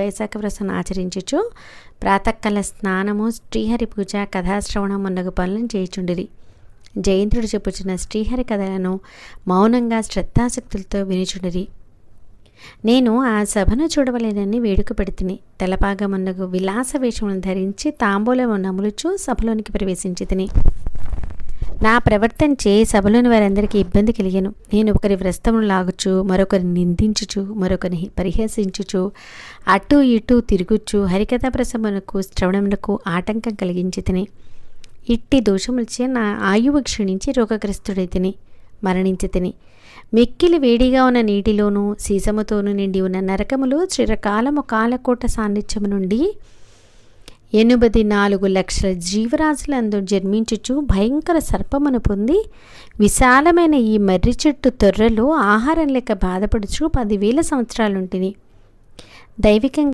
వైశాఖ వ్రతం ఆచరించుచు ప్రాతకాల స్నానము శ్రీహరి పూజ కథాశ్రవణం మున్నగు పనులను చేయుచుండిరి. జయంతుడు చెప్పుచున్న శ్రీహరి కథలను మౌనంగా శ్రద్ధాశక్తులతో వినిచుండిరి. నేను ఆ సభను చూడవలేనని వేడుక పెడుతుని. తెలపాగమున్నగు విలాస వేషములను ధరించి తాంబూలము నములుచు సభలోనికి ప్రవేశించి తిని నా ప్రవర్తనచే సభలోని వారందరికీ ఇబ్బంది కలిగాను. నేను ఒకరి వ్రస్తమును లాగుచు మరొకరిని నిందించుచు మరొకరిని పరిహసించుచు అటు ఇటు తిరుగుచు హరికథా ప్రసమునకు శ్రవణమునకు ఆటంకం కలిగించి తిని ఇట్టి దోషములచే నా ఆయువు క్షీణించి రోగగ్రస్తుడై తిని మరణించి తిని మిక్కిలి వేడిగా ఉన్న నీటిలోనూ సీసముతోనూ నిండి ఉన్న నరకములు చిరకాలము కాలకోట సాన్నిధ్యము నుండి ఎనిమిది నాలుగు లక్షల జీవరాశులందు జన్మించుచు భయంకర సర్పమును పొంది విశాలమైన ఈ మర్రి చెట్టు తొర్రలో ఆహారం లెక్క బాధపడుచు పదివేల సంవత్సరాలుంటిని. దైవికంగా